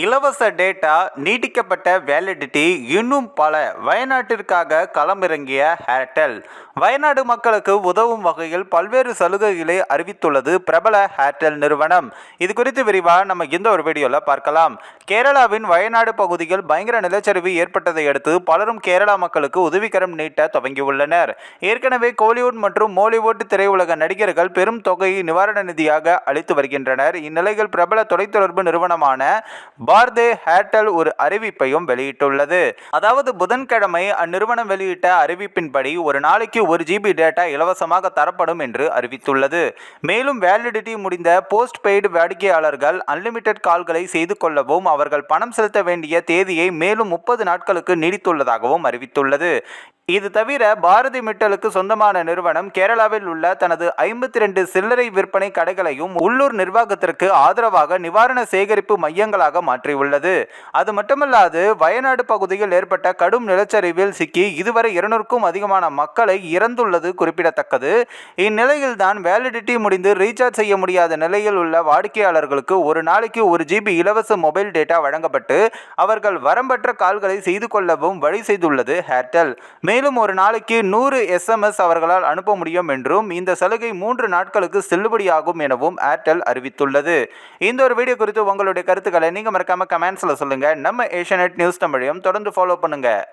இலவச டேட்டா நீட்டிக்கப்பட்ட வேலிடிட்டி இன்னும் பல. வயநாட்டிற்காக களமிறங்கிய ஏர்டெல் வயநாடு மக்களுக்கு உதவும் வகையில் பல்வேறு சலுகைகளை அறிவித்துள்ளது பிரபல ஏர்டெல் நிறுவனம். இது குறித்து விரிவாக நம்ம இந்த ஒரு வீடியோவில் பார்க்கலாம். கேரளாவின் வயநாடு பகுதியில் பயங்கர நிலச்சரிவு ஏற்பட்டதை அடுத்து பலரும் கேரளா மக்களுக்கு உதவிக்கரம் நீட்ட துவங்கியுள்ளனர் ஏற்கனவே கோலிவுட் மற்றும் மோலிவுட் திரையுலக நடிகர்கள் பெரும் தொகையை நிவாரண நிதியாக அளித்து வருகின்றனர். இந்நிலையில் பிரபல தொலைத்தொடர்பு நிறுவனமான பார்தே ஏர்டெல் ஒரு அறிவிப்பையும் வெளியிட்டுள்ளது. அதாவது புதன்கிழமை அந்நிறுவனம் வெளியிட்ட அறிவிப்பின்படி ஒரு நாளைக்கு ஒரு ஜிபி டேட்டா இலவசமாக தரப்படும் என்று அறிவித்துள்ளது. மேலும் வேலிடிட்டி முடிந்த போஸ்ட் பெய்டு வாடிக்கையாளர்கள் அன்லிமிடெட் கால்களை செய்து கொள்ளவும் அவர்கள் பணம் செலுத்த வேண்டிய தேதியை மேலும் முப்பது நாட்களுக்கு நீடித்துள்ளதாகவும் அறிவித்துள்ளது. இது தவிர பாரதி மிட்டலுக்கு சொந்தமான நிறுவனம் கேரளாவில் உள்ள தனது ஐம்பத்தி ரெண்டு சில்லறை விற்பனை கடைகளையும் உள்ளூர் நிர்வாகத்திற்கு ஆதரவாக நிவாரண சேகரிப்பு மையங்களாக மாற்றியுள்ளது. அது மட்டுமல்லாது வயநாடு பகுதியில் ஏற்பட்ட கடும் நிலச்சரிவில் சிக்கி இதுவரை இருநூறுக்கும் அதிகமான மக்களை இறந்துள்ளது குறிப்பிடத்தக்கது. இந்நிலையில்தான் வேலிடிட்டி முடிந்து ரீசார்ஜ் செய்ய முடியாத நிலையில் உள்ள வாடிக்கையாளர்களுக்கு ஒரு நாளைக்கு ஒரு ஜிபி இலவச மொபைல் டேட்டா வழங்கப்பட்டு அவர்கள் வரம்பற்ற கால்களை செய்து கொள்ளவும் வழி செய்துள்ளது ஏர்டெல். மேலும் ஒரு நாளைக்கு நூறு எஸ்எம்எஸ் அவர்களால் அனுப்ப முடியும் என்றும் இந்த சலுகை மூன்று நாட்களுக்கு செல்லுபடியாகும் எனவும் ஏர்டெல் அறிவித்துள்ளது. இந்த ஒரு வீடியோ குறித்து உங்களுடைய கருத்துக்களை நீங்கள் மறக்காமல் கமெண்ட்ஸில் சொல்லுங்கள் நம்ம ஏஷியநெட் நியூஸ் தமிழையும் தொடர்ந்து ஃபாலோ பண்ணுங்கள்